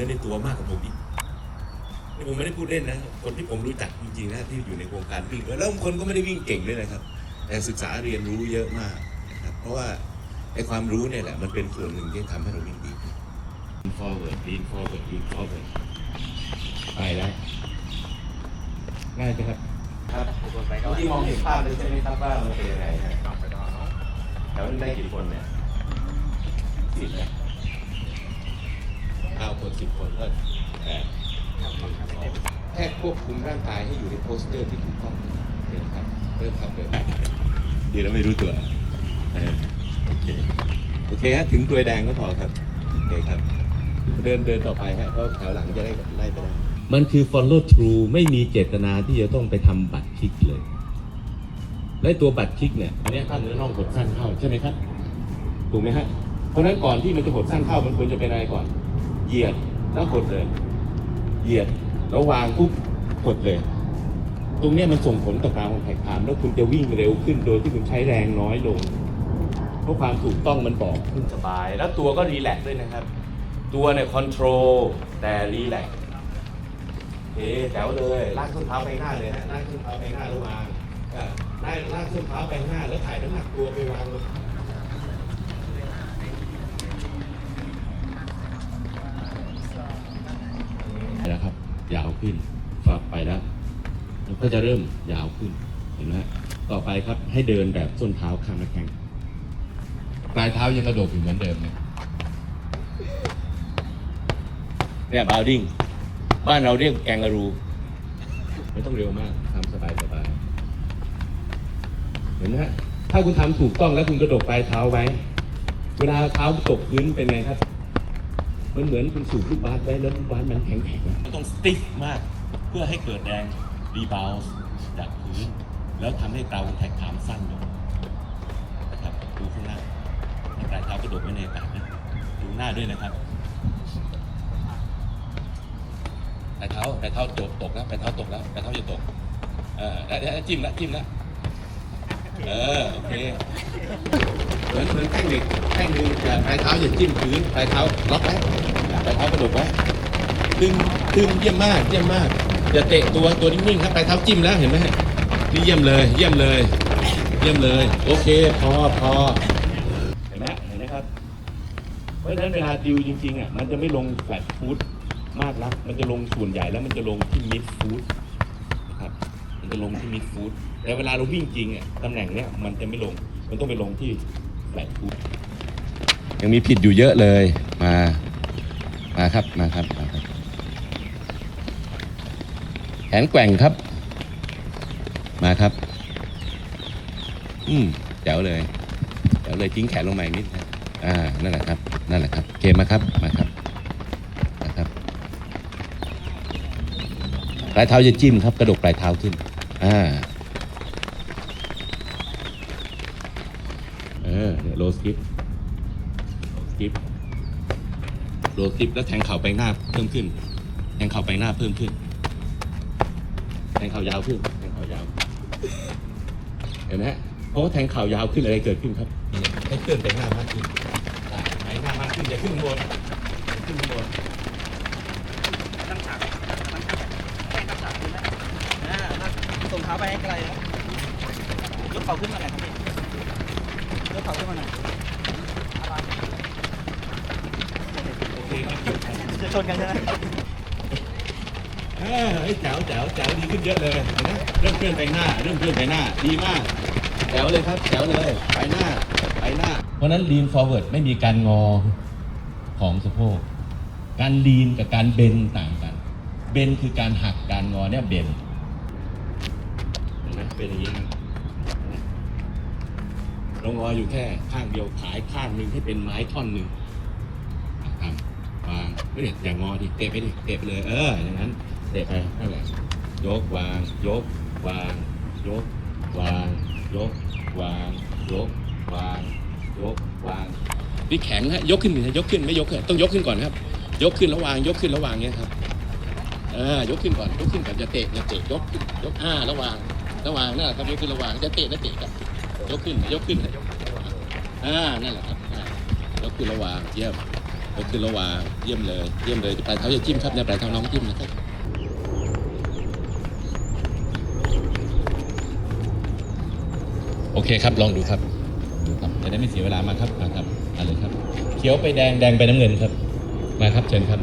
นื้อในตัวมากกว่าผมอีกนี่ผมไม่ได้พูดเล่นนะ คนที่ผมรู้จักจริงๆนะที่อยู่ในวงการวิ่งด้วยแล้วบางคนก็ไม่ได้วิ่งเก่งด้วยนะครับ แต่ศึกษาเรียนรู้เยอะมากนะครับ เพราะว่าไอ้ความรู้เนี่ยแหละมันเป็นส่วนหนึ่งที่ทำให้เราวิ่งดี lean forward lean forward lean forward ไปแล้วง่ายไหมครับ ครับที่มองเห็นภาพเลยใช่ไหมครับว่ามันเป็นยังไงฮะแถวนั้นได้กี่คนเนี่ยสิบนะเก้าคน สิบคนก็แปดแค่ควบคุมร่างกายให้อยู่ในโพสเจอร์ที่ถูกต้องเริ่มครับเริ่มครับเริ่มเดี๋ยวเราไม่รู้ตัวเออโอเคโอเคฮะถึงตัวแดงก็พอครับโอเคครับ เดินเดินต่อไปฮะเพราะแถวหลังจะได้ไล่ไปได้มันคือ follow through ไม่มีเจตนาที่จะต้องไปทำบัตรคลิกเลย และตัวบัตรคลิกเนี่ยอันนี้กล้ามเนื้อน่องหดสั้นเข้าใช่ไหมครับถูกไหมฮะเพราะฉะนั้นก่อนที่มันจะหดสั้นเข้ามันควรจะเป็นอะไรก่อน เหยียด แล้วหดเลย เหยียดแล้ววางปุ๊บหดเลย ตรงนี้มันส่งผลต่อการวางแผนขามแล้วคุณจะวิ่งเร็วขึ้นโดยที่คุณใช้แรงน้อยลง เพราะความถูกต้องมันบอกขึ้นสบาย แล้วตัวก็รีแลกซ์ด้วยนะครับ ตัวเนี่ยคอนโทรลแต่รีแลกซ์เอ๊แถวเลยลากส้นเท้าไปหน้าเลยฮะลากส้นเท้าไปหน้าแล้วางอะลากลากส้นเท้าไปหน้าแล้วถ่ายน้ำหนักตัวไปวางลงแล้วครับ ยาว ขึ้นฝักไปแล้วมันก็จะเริ่มยาวขึ้นเห็นไหมต่อไปครับให้เดินแบบส้นเท้าข้างละแข้งปลายเท้ายังกระโดดอยู่เหมือนเดิมนะเนี่ยบาวดิ้งบ้านเราเรียกแกงกะรู ไม่ต้องเร็วมากทำสบายสบายเห็นไหมถ้าคุณทำถูกต้องแล้วคุณกระโดกปลายเท้าไว้ เวลาเท้าตกพื้นเป็นไงครับ มันเหมือนคุณสูบลูกบาสไว้แล้วลูกบาสมันแข็งแข็งต้องสติ๊กมาก เพื่อให้เกิดแรงรีบาวจากพื้น แล้วทำให้เตาแท็กขามสั้นลงนะครับดูข้างหน้าให้ปลายเท้ากระดกไว้ในอากาศนะดูหน้าด้วยนะครับปลายเท้าปลายเท้าตกตกแล้วปลายเท้าตกแล้วปลายเท้าจะตกเออแล้วแล้วจิ้มแล้วจิ้มแล้ว เออโอเคเหมือนเหมือนแท่งเหล็กแท่งหนึ่งแต่ปลายเท้าอย่าจิ้มพื้นปลายเท้าล็อกไว้ปลายเท้ากระโดกไว้ดึงดึงเยี่ยมมากเยี่ยมมากอย่าเตะตัวตัวนิ่งๆครับปลายเท้าจิ้มแล้วเห็นไหมนี่เยี่ยมเลย เยี่ยมเลย เยี่ยมเลย โอเค พอพอเห็นไหมเห็นไหมครับ เพราะฉะนั้นเวลาดิวจริงๆอะมันจะไม่ลงแฟลตฟูดมากนักมันจะลงส่วนใหญ่แล้วมันจะลงที่มิดฟูด จะลงที่มิดฟูดแต่เวลาเราวิ่งจริงอะตำแหน่งเนี้ยมันจะไม่ลง มันต้องไปลงที่แฟลตฟูดยังมีผิดอยู่เยอะเลยมา มาครับมาครับมาครับแขนแกว่งครับ มาครับ อืมแจ๋วเลยแจ๋วเลยทิ้งแขนลงมาอีกนิดนะอ่านั่นแหละครับ นั่นแหละครับเกมมาครับมาครับนะครับปลายเท้าจะจิ้มครับ กระดกปลายเท้าขึ้น อ่าเออเนี่ยโลสกิปสกิปโลสกิปแล้วแทงเข่าไปหน้าเพิ่มขึ้น แทงเข่าไปหน้าเพิ่มขึ้น แทงเข่ายาวขึ้น แทงเข่ายาว เห็นไหมฮะเพราะว่าแทงเข่ายาวขึ้นอะไรเกิดขึ้นครับให้เคลื่อนไปหน้ามากขึ้นไปหน้ามากขึ้นอย่าขึ้นบนขึ้นบน ตั้งฉากตั้งฉากแป้งตั้งฉากขึ้นนะอ่าลากส่งเท้าไปให้ไกลนะยกเข่าขึ้นมาหน่อยครับพี่ยกเข่าขึ้นมาหน่อยโอเคครับหยุดครับจะชนกันใช่ไหมเออเฮ้ยแจ๋วแจ๋วแจ๋วดีขึ้นเยอะเลยเห็นไหมเริ่มเคลื่อนไปหน้า เริ่มเคลื่อนไปหน้า ดีมากแจ๋วเลยครับแจ๋วเลยไปหน้าไปหน้า เพราะฉะนั้น lean forward ไม่มีการงอของสะโพกการ lean กับการเบนต่างกัน เบนคือการหักการงอเนี่ยเบน เป็นอย่างนี้นะลงงออยู่แค่ข้างเดียวขายข้างหนึ่งให้เป็นไม้ท่อนหนึ่งทำวางไม่ได้อย่างงอดิเตะไปดิเตะไปเลย เออ อย่างนั้นเตะไปนั่นแหละยกวาง ยก วาง ยก วาง ยก วาง ยก วาง ยก วาง นี่แข็งฮะ ยกขึ้นนะยกขึ้น ไม่ยกเลยต้องยกขึ้นก่อนครับ ยกขึ้นแล้ววาง ยกขึ้นแล้ววางเงี้ยครับเออยกขึ้นก่อน ยกขึ้นก่อนจะเตะจะเตะ ยก ยกอ่าระวาง ระหว่างนั่นแหละครับยกขึ้นระหว่างจะเตะจะเตะครับยกขึ้นยกขึ้นยกขึ้นระวางอ่านั่นแหละครับยกขึ้นระหว่างเยี่ยมยก็คือระหว่างเยี่ยมเลยเยี่ยมเลยปลายเท้าอย่าจิ้มครับในปลายเท้าน้องจิ้มนะครับโอเคครับลองดูครับดูครับจะได้ไม่เสียเวลามาครับมาครับมาเลยครับเขียวไปแดงแดงไปน้ำเงินครับมาครับเชิญครับ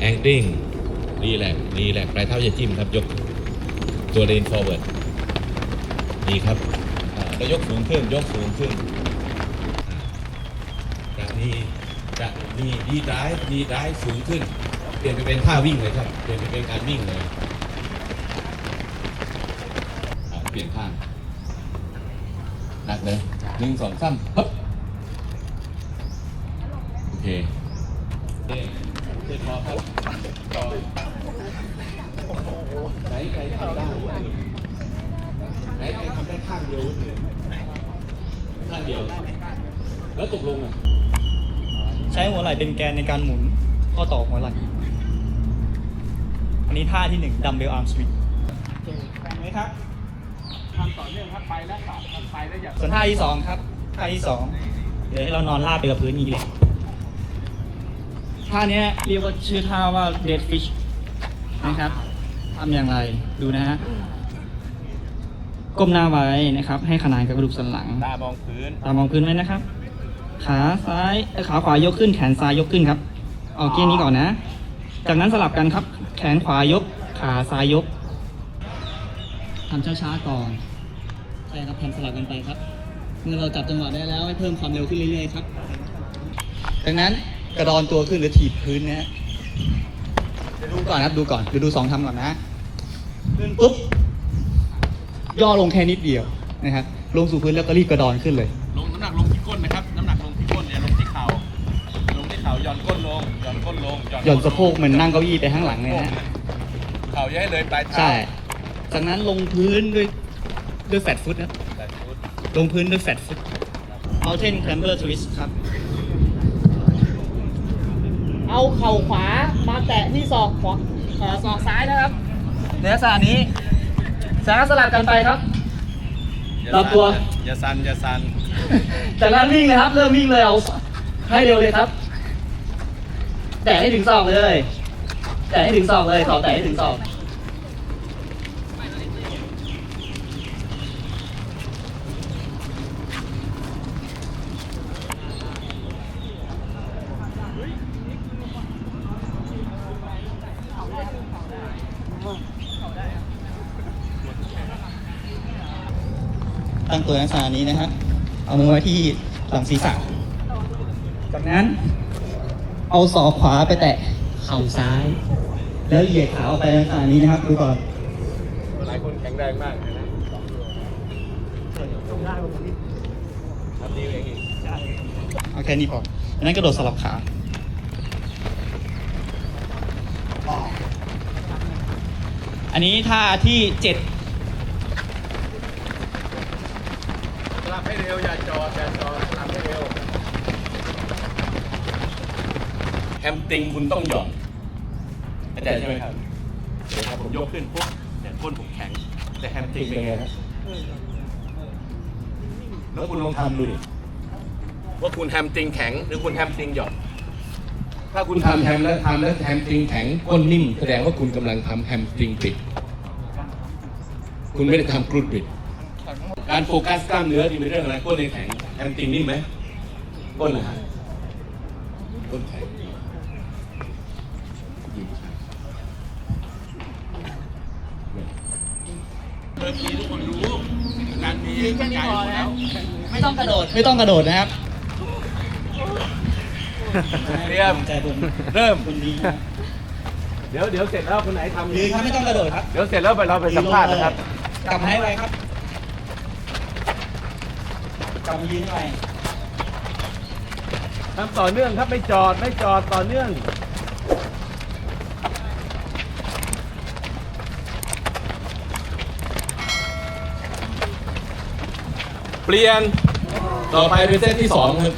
แองกิ้งรีแลกรีแลกปลายเท้าอย่าจิ้มครับยกตัวเลนฟอร์เวิร์ด ดีครับอ่ายกสูงขึ้นยกสูงขึ้นจากนี้จากนี้ดีได้ดีได้สูงขึ้น เปลี่ยนไปเป็นท่าวิ่งเลยครับ เปลี่ยนไปเป็นการวิ่งเลยเปลี่ยนข้างหนักเลยหนึ่งสองสามฮึบโอเคเอ๊ะเจ็บคอครับต่อไหนใครทำได้ไหนใคร ข้างเดียวเลยข้างเดียว แล้วตกลงอะใช้หัวไหล่เป็นแกนในการหมุนข้อต่อหัวไหล่อันนี้ท่าที่หนึ่งดัมเบลอาร์มสวิงแบ่งไหมครับทำต่อเนื่องครับไปแล้วตัดไปแล้วอย่าส่วนท่าที่สองครับท่าที่สองเดี๋ยวให้เรานอนราบไปกับพื้นนี้เลยท่าเนี้ยเรียกว่าชื่อท่าว่า dead fish นะครับทำอย่างไรดูนะฮะ ก้มหน้าไว้นะครับ ให้ขนานกับกระดูกสันหลัง ตามองพื้น ตามองพื้นไว้นะครับ ขาซ้ายเอ้ยขาขวายกขึ้น แขนซ้ายยกขึ้นครับ เอาเกี้ยงนี้ก่อนนะ จากนั้นสลับกันครับ แขนขวายก ขาซ้ายยกทำช้าๆก่อนใช่ครับทำสลับกันไปครับ เมื่อเราจับจังหวะได้แล้วให้เพิ่มความเร็วขึ้นเรื่อยๆครับจากนั้นกระดอนตัวขึ้นหรือถีบพื้นนะฮะเดี๋ยวดูก่อนครับดูก่อนเดี๋ยวดูสองทำก่อนนะ ขึ้นปุ๊บ ย่อลงแค่นิดเดียวนะครับลงสู่พื้นแล้วก็รีบกระดอนขึ้นเลย ลงน้ำหนักลงที่ก้นนะครับน้ำหนักลงที่ก้นเนี่ยลงที่เข่าลงที่เข่าหย่อนก้นลงหย่อนก้นลงหย่อนสะโพกเหมือนนั่งเก้าอี้ไปข้างหลังเลยนะเข่าอย่าให้เลยปลายเท้าใช่จากนั้นลงพื้นด้วยด้วยแฟตฟุตครับแต่ชุดลงพื้นด้วยแฟตฟุต Mountain Climber Twist ครับ เอาเข่าขวามาแตะที่ศอกขวาเอ่อศอกซ้ายนะครับในลักษณะนี้ สลับสลับกันไปครับ รอบตัว อย่าสั่นอย่าสั่นจากนั้นวิ่งเลยครับ เริ่มวิ่งเลยเอาให้เร็วเลยครับ แตะให้ถึงศอกเลย แตะให้ถึงศอกเลยขอแตะให้ถึงศอก ตั้งตัวลักษานี้นะฮะ เอามือไว้ที่หลังศีรษะ จากนั้น เอาศอกขวาไปแตะเข่าซ้าย แล้วเหยียดขาออกไปลักษานี้นะครับดูก่อนหลายคนแข็งแรงมากนะทำดีเองโอเคนี่พอนั้นกระโดดสลับขาอันนี้ท่าที่เจ็ด ลับให้เร็วอย่าจอดอย่าจอดสลับให้เร็วแฮมติงคุณต้องหย่อนเข้าใจใช่ไหมครับเดี๋ยวครับผมยกขึ้นปุ๊บเนี่ยก้นผมแข็ง แต่แฮมสตริงเป็นไงครับแล้วคุณลองทำดูดิว่าคุณแฮมสตริงแข็ง หรือคุณแฮมสตริงหย่อนถ้าคุณทำแฮมแล้วทำแล้วแฮมสตริงแข็งก้นนิ่ม แสดงว่าคุณกำลังทำแฮมสตริงปิด คุณไม่ได้ทำกรุดปิด การโฟกัสกล้ามเนื้อที่เป็นเรื่องอะไรก้นในแข็งแฮมติงนิ่ไหมก้นนะฮะก้นแข็งยิงผู้ชายเมื่อกี้ทุกคนรู้การมีการอยู่แล้วไม่ต้องกระโดดไม่ต้องกระโดดนะครับเรียมใจผมเริ่มคนดีนะเดี๋ยวเดี๋ยวเสร็จแล้วคนไหนทำยืนครับไม่ต้องกระโดดครับเดี๋ยวเสร็จแล้วไปเราไปสัมภาษณ์นะครับกลับมาให้ไวครับ กลับมายืนให้ไวทำต่อเนื่องครับไม่จอดไม่จอดต่อเนื่อง เปลี่ยน ต่อไปเป็นเซตที่สองครับ